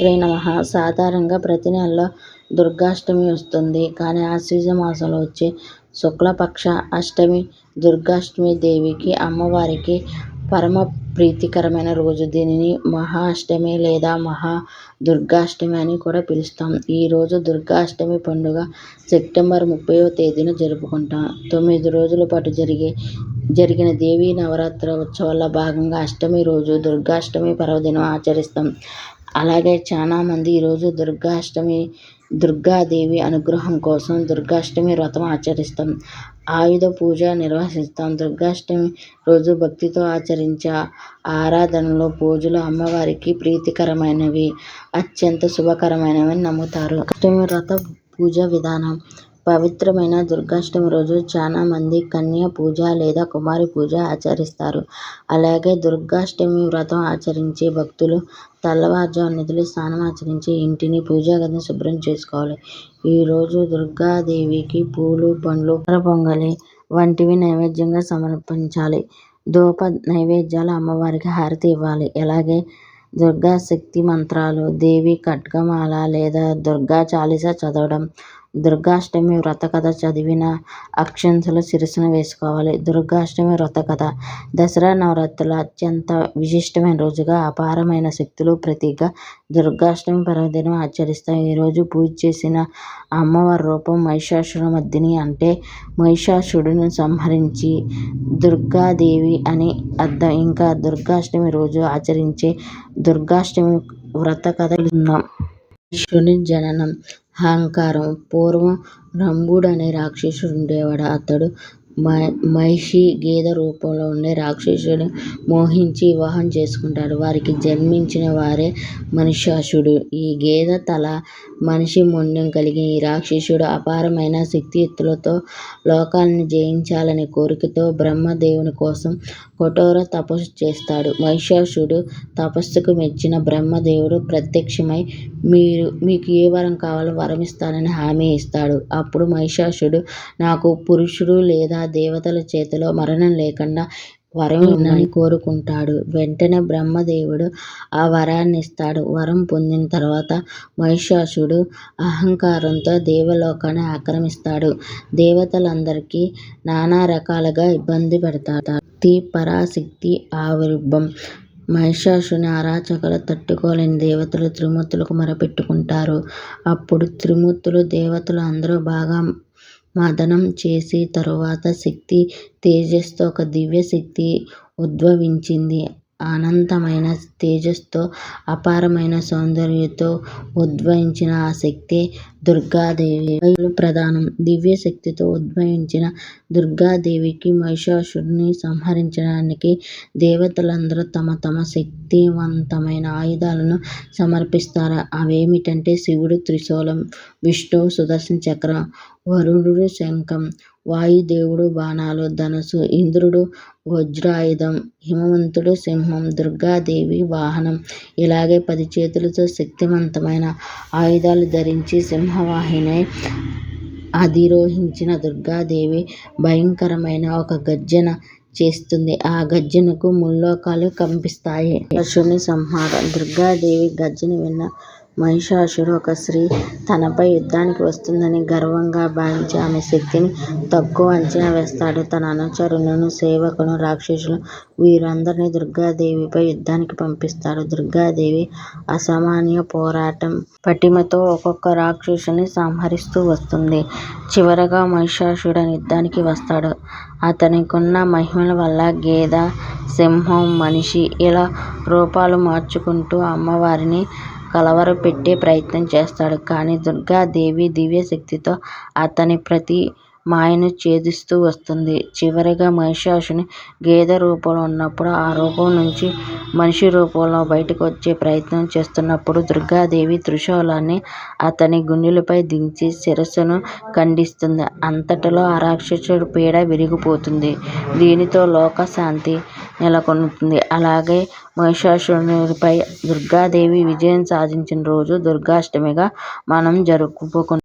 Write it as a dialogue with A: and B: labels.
A: శ్రీ నమ సాధారణంగా ప్రతి నెలలో దుర్గాష్టమి వస్తుంది. కానీ ఆశ్వీజ మాసంలో వచ్చే శుక్లపక్ష అష్టమి దుర్గాష్టమి దేవికి అమ్మవారికి పరమ ప్రీతికరమైన రోజు. దీనిని మహా అష్టమి లేదా మహా దుర్గాష్టమి అని కూడా పిలుస్తాం. ఈ రోజు దుర్గాష్టమి పండుగ సెప్టెంబర్ ముప్పైవ తేదీన జరుపుకుంటాం. తొమ్మిది రోజుల పాటు జరిగే జరిగిన దేవీ నవరాత్రి ఉత్సవాల్లో భాగంగా అష్టమి రోజు దుర్గాష్టమి పర్వదినం ఆచరిస్తాం. అలాగే చాలామంది ఈరోజు దుర్గాష్టమి దుర్గాదేవి అనుగ్రహం కోసం దుర్గాష్టమి వ్రతం ఆచరిస్తాం. ఆయుధ పూజ నిర్వహిస్తాం. దుర్గాష్టమి రోజు భక్తితో ఆచరించే ఆరాధనలు, పూజలు అమ్మవారికి ప్రీతికరమైనవి, అత్యంత శుభకరమైనవని నమ్ముతారు. అష్టమి వ్రత పూజ విధానం పవిత్రమైన దుర్గాష్టమి రోజు చాలా మంది కన్యా పూజ లేదా కుమారి పూజ ఆచరిస్తారు. అలాగే దుర్గాష్టమి వ్రతం ఆచరించే భక్తులు తెల్లవారుజామున స్నానం ఆచరించి ఇంటిని, పూజాగదిని శుభ్రం చేసుకోవాలి. ఈ రోజు దుర్గాదేవికి పూలు, పండ్లు, పొంగలి వంటివి నైవేద్యంగా సమర్పించాలి. ధూప నైవేద్యాలు అమ్మవారికి హారతి ఇవ్వాలి. అలాగే దుర్గాశక్తి మంత్రాలు, దేవి ఖడ్గమాల లేదా దుర్గా చాలీసా చదవడం, దుర్గాష్టమి వ్రతకథ చదివిన అక్షింతలు శిరస్సున వేసుకోవాలి. దుర్గాష్టమి వ్రతకథ దసరా నవరాత్రుల అత్యంత విశిష్టమైన రోజుగా, అపారమైన శక్తులు ప్రతిగా దుర్గాష్టమి పర్వదినం ఆచరిస్తాం. ఈరోజు పూజ చేసిన అమ్మవారి రూపం మహిషాసురమర్దిని అంటే మహిషాసురుడిని సంహరించి దుర్గాదేవి అని అర్థం. ఇంకా దుర్గాష్టమి రోజు ఆచరించే దుర్గాష్టమి వ్రతకథ విన్నాం మహిషాసురుని జననం అహంకారం పూర్వం రంభుడు అనే రాక్షసుడు ఉండేవాడు. అతడు మహిషి గేదె రూపంలో ఉండే రాక్షసుడు మోహించి వివాహం చేసుకుంటాడు. వారికి జన్మించిన వారే మహిషాసురుడు. ఈ గేదె తల, మనిషి మొండెం కలిగిన ఈ రాక్షసుడు అపారమైన శక్తియుక్తులతో లోకాలను జయించాలనే కోరికతో బ్రహ్మదేవుని కోసం కఠోర తపస్సు చేస్తాడు. మహిషాసురుడి తపస్సుకు మెచ్చిన బ్రహ్మదేవుడు ప్రత్యక్షమై మీకు ఏ వరం కావాలో వరమిస్తానని హామీ ఇస్తాడు. అప్పుడు మహిషాసురుడు నాకు పురుషుడు లేదా దేవతల చేతిలో మరణం లేకుండా వరం ఇమ్మని కోరుకుంటాడు. వెంటనే బ్రహ్మదేవుడు ఆ వరాన్ని ఇస్తాడు వరం పొందిన తర్వాత మహిషాసుడు అహంకారంతో దేవలోకాన్ని ఆక్రమిస్తాడు. దేవతలందరికీ నానా రకాలుగా ఇబ్బంది పెడతాడు. శక్తి పరాశక్తి ఆవిర్భం మహిషాసుని అరాచకలు తట్టుకోలేని దేవతలు త్రిమూర్తులకు మొరపెట్టుకుంటారు. అప్పుడు త్రిమూర్తులు, దేవతలు అందరూ బాగా మథనం చేసి తరువాత శక్తి తేజస్తో ఒక దివ్య శక్తి ఉద్భవించింది. అనంతమైన తేజస్సుతో, అపారమైన సౌందర్యంతో ఉద్భవించిన ఆ శక్తే దుర్గాదేవి. ప్రధానం దివ్య దివ్యశక్తితో ఉద్భవించిన దుర్గాదేవికి మహిషాసురుడిని సంహరించడానికి దేవతలందరూ తమ తమ శక్తివంతమైన ఆయుధాలను సమర్పిస్తారు. అవేమిటంటే శివుడు త్రిశూలం, విష్ణువు సుదర్శన చక్రం, వరుణుడు శంఖం, వాయుదేవుడు బాణాలు, ధనుస్సు, ఇంద్రుడు వజ్రాయుధం, హిమవంతుడు సింహం, దుర్గాదేవి వాహనం. ఇలాగే పది చేతులతో శక్తిమంతమైన ఆయుధాలు ధరించి సింహవాహిని అధిరోహించిన దుర్గాదేవి భయంకరమైన ఒక గర్జన చేస్తుంది. ఆ గర్జనకు ముల్లోకాలు కంపిస్తాయి. మహిషాసురుని సంహారం దుర్గాదేవి గర్జన విన్న మహిషాసురు ఒక స్త్రీ తనపై యుద్ధానికి వస్తుందని గర్వంగా భావించి ఆమె శక్తిని తక్కువ అంచనా వేస్తాడు. తన అనుచరులను, సేవకులను, రాక్షసులను వీరందరినీ దుర్గాదేవిపై యుద్ధానికి పంపిస్తాడు. దుర్గాదేవి అసామాన్య పోరాటం పటిమతో ఒక్కొక్క రాక్షసుని సంహరిస్తూ వస్తుంది. చివరగా మహిషాసురుడు యుద్ధానికి వస్తాడు. అతనికున్న మహిమల వల్ల గేద సింహం, మనిషి ఇలా రూపాలు మార్చుకుంటూ అమ్మవారిని కలవరపెట్టే ప్రయత్నం చేస్తాడు. కానీ దుర్గాదేవి దివ్యశక్తితో అతని ప్రతి మాయను ఛేదిస్తూ వస్తుంది. చివరగా మహిషాసురుడు గేదె రూపంలో ఉన్నప్పుడు ఆ రూపం నుంచి మనిషి రూపంలో బయటకు వచ్చే ప్రయత్నం చేస్తున్నప్పుడు దుర్గాదేవి త్రిశూలాన్ని అతని గుండెలపై దించి శిరస్సును ఖండిస్తుంది. అంతటితో ఆ రాక్షసుడి పీడ విరిగిపోతుంది. దీనితో లోకశాంతి నెలకొంటుంది. అలాగే మహిషాసురుడిపై దుర్గాదేవి విజయం సాధించిన రోజు దుర్గాష్టమిగా మనం జరుపుకుంటాం.